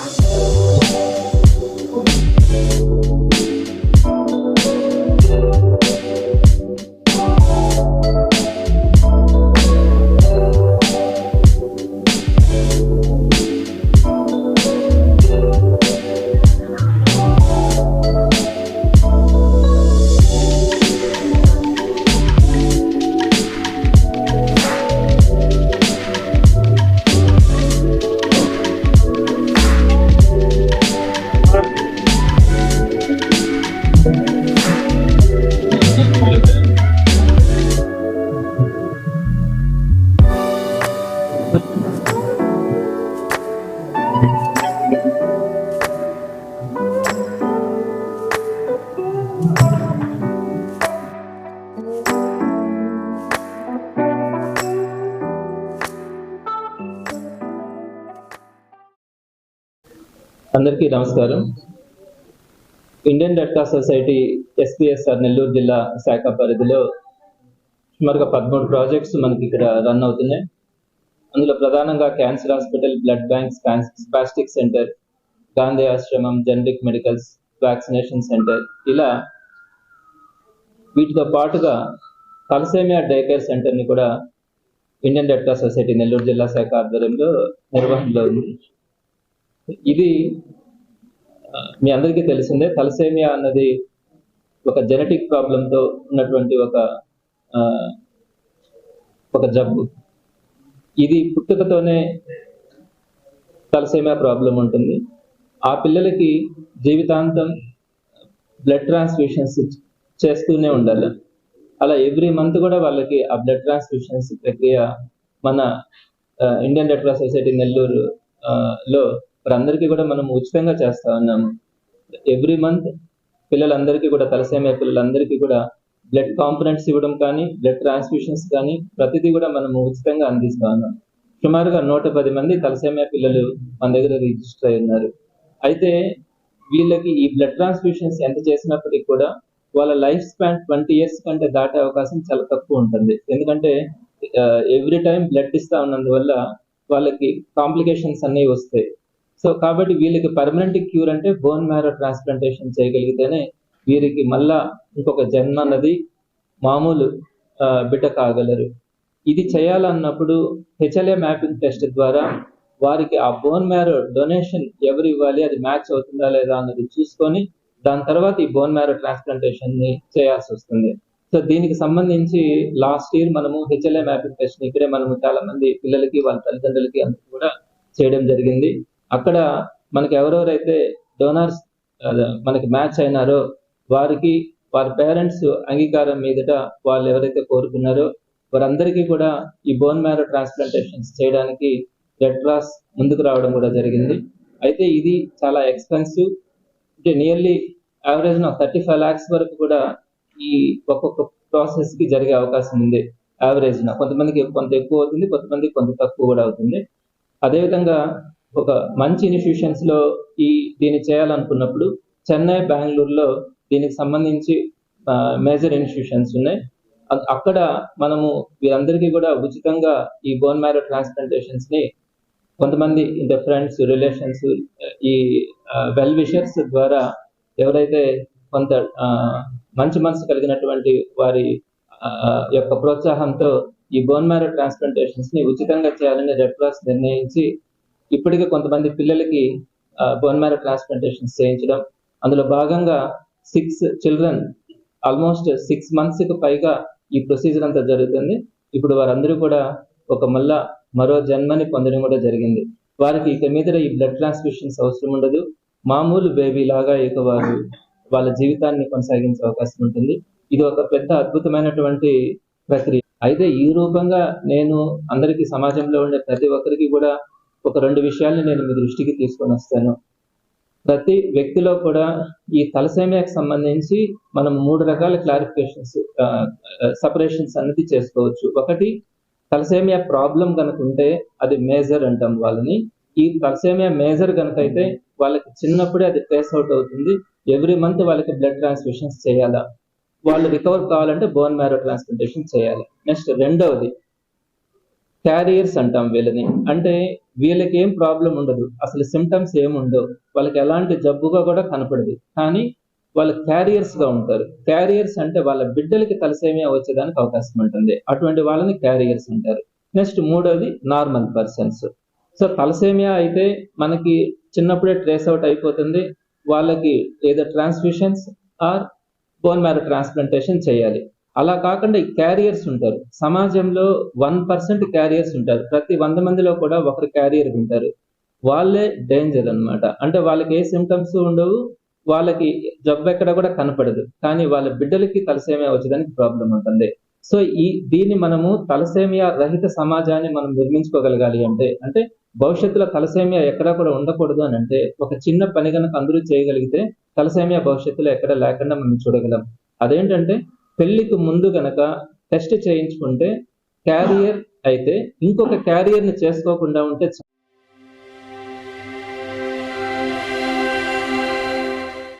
Bye. అందరికీ నమస్కారం. Indian red cross society SPSR Nellore జిల్లా శాఖ పరిధిలో సుమారుగా పదమూడు ప్రాజెక్ట్స్ మనకి ఇక్కడ రన్ అవుతున్నాయి. అందులో ప్రధానంగా cancer hospital blood bank spastic centre Gandhi ఆశ్రమం జనరిక్ మెడికల్స్ వ్యాక్సినేషన్ సెంటర్ ఇలా వీటితో పాటుగా తలసేమియా డే కేర్ సెంటర్ని కూడా Indian red cross society Nellore జిల్లా శాఖ ఆధ్వర్యంలో నిర్వహణలో ఉంది. ఇది మీ అందరికీ తెలిసిందే. తలసేమియా అన్నది ఒక జెనెటిక్ ప్రాబ్లంతో ఉన్నటువంటి ఒక ఒక జబ్బు. ఇది పుట్టుకతోనే తలసేమియా ప్రాబ్లం ఉంటుంది. ఆ పిల్లలకి జీవితాంతం బ్లడ్ ట్రాన్స్ఫ్యూషన్స్ చేస్తూనే ఉండాలి. అలా ఎవ్రీ మంత్ కూడా వాళ్ళకి ఆ బ్లడ్ ట్రాన్స్ఫ్యూషన్స్ ప్రక్రియ మన Indian red cross society Nellore లో వారందరికీ కూడా మనం ఉచితంగా చేస్తా ఉన్నాము ఎవ్రీ మంత్ పిల్లలందరికీ కూడా తలసేమియా పిల్లలందరికీ కూడా బ్లడ్ కాంపనెంట్స్ ఇవ్వడం కానీ బ్లడ్ ట్రాన్స్ఫ్యూషన్స్ కానీ ప్రతిదీ కూడా మనం ఉచితంగా అందిస్తా ఉన్నాం. సుమారుగా నూట పది మంది తలసేమియా పిల్లలు మన దగ్గర రిజిస్టర్ అయి ఉన్నారు. అయితే వీళ్ళకి ఈ బ్లడ్ ట్రాన్స్ఫ్యూషన్స్ ఎంత చేసినప్పటికీ కూడా వాళ్ళ లైఫ్ స్పాన్ ట్వంటీ ఇయర్స్ కంటే దాటే అవకాశం చాలా తక్కువ ఉంటుంది. ఎందుకంటే ఎవ్రీ టైం బ్లడ్ ఇస్తా ఉన్నందువల్ల వాళ్ళకి కాంప్లికేషన్స్ అన్నీ వస్తాయి. సో కాబట్టి వీళ్ళకి పర్మనెంట్ క్యూర్ అంటే బోన్ మ్యారో ట్రాన్స్ప్లాంటేషన్ చేయగలిగితేనే వీరికి మళ్ళా ఇంకొక జన్మ అన్నది మామూలు బిడ్డ కాగలరు. ఇది చేయాలన్నప్పుడు హెచ్ఎల్ఏ మ్యాపింగ్ టెస్ట్ ద్వారా వారికి ఆ బోన్ మ్యారో డొనేషన్ ఎవరు ఇవ్వాలి అది మ్యాచ్ అవుతుందా లేదా అన్నది చూసుకొని దాని తర్వాత ఈ బోన్ మ్యారో ట్రాన్స్ప్లాంటేషన్ని చేయాల్సి వస్తుంది. సో దీనికి సంబంధించి లాస్ట్ ఇయర్ మనము హెచ్ఎల్ఏ మ్యాపింగ్ టెస్ట్ ఇక్కడే మనము చాలా మంది పిల్లలకి వాళ్ళ తల్లిదండ్రులకి అందరికి కూడా చేయడం జరిగింది. అక్కడ మనకి ఎవరెవరైతే డోనర్స్ మనకి మ్యాచ్ అయినారో వారికి వారి పేరెంట్స్ అంగీకారం మీదట వాళ్ళు ఎవరైతే కోరుకున్నారో వారందరికీ కూడా ఈ బోన్ మ్యారో ట్రాన్స్ప్లాంటేషన్స్ చేయడానికి రెడ్ క్రాస్ ముందుకు రావడం కూడా జరిగింది. అయితే ఇది చాలా ఎక్స్పెన్సివ్ అంటే nearly average thirty five lakhs వరకు కూడా ఈ ఒక్కొక్క ప్రాసెస్కి జరిగే అవకాశం ఉంది. యావరేజ్ కొంతమందికి కొంత ఎక్కువ అవుతుంది కొంతమందికి కొంత తక్కువ కూడా అవుతుంది. అదేవిధంగా ఒక మంచి ఇన్స్టిట్యూషన్స్లో ఈ దీన్ని చేయాలనుకున్నప్పుడు చెన్నై బెంగళూరులో దీనికి సంబంధించి మేజర్ ఇన్స్టిట్యూషన్స్ ఉన్నాయి. అక్కడ మనము వీరందరికీ కూడా ఉచితంగా ఈ బోన్ మ్యారో ట్రాన్స్ప్లాంటేషన్స్ని కొంతమంది ఇంత ఫ్రెండ్స్ రిలేషన్స్ ఈ వెల్ విషర్స్ ద్వారా ఎవరైతే కొంత మంచి మనసు కలిగినటువంటి వారి యొక్క ప్రోత్సాహంతో ఈ బోన్ మ్యారో ట్రాన్స్ప్లాంటేషన్స్ని ఉచితంగా చేయాలని రెడ్ క్రాస్ నిర్ణయించి ఇప్పటికే కొంతమంది పిల్లలకి బోన్ మ్యారో ట్రాన్స్ప్లాంటేషన్ చేయించడం. అందులో భాగంగా సిక్స్ చిల్డ్రన్ ఆల్మోస్ట్ సిక్స్ మంత్స్కి పైగా ఈ ప్రొసీజర్ అంతా జరుగుతుంది. ఇప్పుడు వారందరూ కూడా ఒక మళ్ళా మరో జన్మని పొందడం కూడా జరిగింది. వారికి ఇక మీద ఈ బ్లడ్ ట్రాన్స్ఫ్యూషన్స్ అవసరం ఉండదు. మామూలు బేబీ లాగా ఇక వారు వాళ్ళ జీవితాన్ని కొనసాగించే అవకాశం ఉంటుంది. ఇది ఒక పెద్ద అద్భుతమైనటువంటి ప్రక్రియ. అయితే ఈ రూపంగా నేను అందరికీ సమాజంలో ఉండే ప్రతి ఒక్కరికి కూడా ఒక రెండు విషయాల్ని నేను మీ దృష్టికి తీసుకొని వస్తాను. ప్రతి వ్యక్తిలో కూడా ఈ తలసేమియాకి సంబంధించి మనం మూడు రకాల క్లారిఫికేషన్స్ సపరేషన్స్ అనేది చేసుకోవచ్చు. ఒకటి తలసేమియా ప్రాబ్లం కనుక ఉంటే అది మేజర్ అంటాం వాళ్ళని. ఈ తలసేమియా మేజర్ కనుక అయితే వాళ్ళకి చిన్నప్పుడే అది ట్రేస్ అవుట్ అవుతుంది. ఎవ్రీ మంత్ వాళ్ళకి బ్లడ్ ట్రాన్స్ఫ్యూషన్స్ చేయాలా? వాళ్ళు రికవర్ కావాలంటే బోన్ మ్యారో ట్రాన్స్ప్లాంటేషన్ చేయాలి. నెక్స్ట్ రెండవది క్యారియర్స్ అంటాం వీళ్ళని. అంటే వీళ్ళకి ఏం ప్రాబ్లం ఉండదు. అసలు సిమ్టమ్స్ ఏముండవు. వాళ్ళకి ఎలాంటి జబ్బుగా కూడా కనపడదు. కానీ వాళ్ళు క్యారియర్స్గా ఉంటారు. క్యారియర్స్ అంటే వాళ్ళ బిడ్డలకి తలసేమియా వచ్చేదానికి అవకాశం ఉంటుంది. అటువంటి వాళ్ళని క్యారియర్స్ అంటారు. నెక్స్ట్ మూడోది నార్మల్ పర్సన్స్ సో తలసేమియా అయితే మనకి చిన్నప్పుడే ట్రేస్ అవుట్ అయిపోతుంది. వాళ్ళకి ఏదో transfusions or bone marrow transplantation చేయాలి. అలా కాకుండా క్యారియర్స్ ఉంటారు. సమాజంలో వన్ పర్సెంట్ క్యారియర్స్ ఉంటారు. ప్రతి వంద మందిలో కూడా ఒకరు క్యారియర్ ఉంటారు. వాళ్ళే డేంజర్ అన్నమాట. అంటే వాళ్ళకి ఏ సిమ్టమ్స్ ఉండవు వాళ్ళకి జబ్బు ఎక్కడ కూడా కనపడదు. కానీ వాళ్ళ బిడ్డలకి తలసేమియా వచ్చేదానికి ప్రాబ్లం ఉంటుంది సో ఈ దీన్ని మనము తలసేమియా రహిత సమాజాన్ని మనం నిర్మించుకోగలగాలి అంటే అంటే భవిష్యత్తులో తలసేమియా ఎక్కడా కూడా ఉండకూడదు అని అంటే ఒక చిన్న పని కనుక అందరూ చేయగలిగితే తలసేమియా భవిష్యత్తులో ఎక్కడ లేకుండా మనం చూడగలం. అదేంటంటే పెళ్ళికి ముందు గనక టెస్ట్ చేయించుకుంటే క్యారియర్ అయితే ఇంకొక క్యారియర్ని చేసుకోకుండా ఉంటే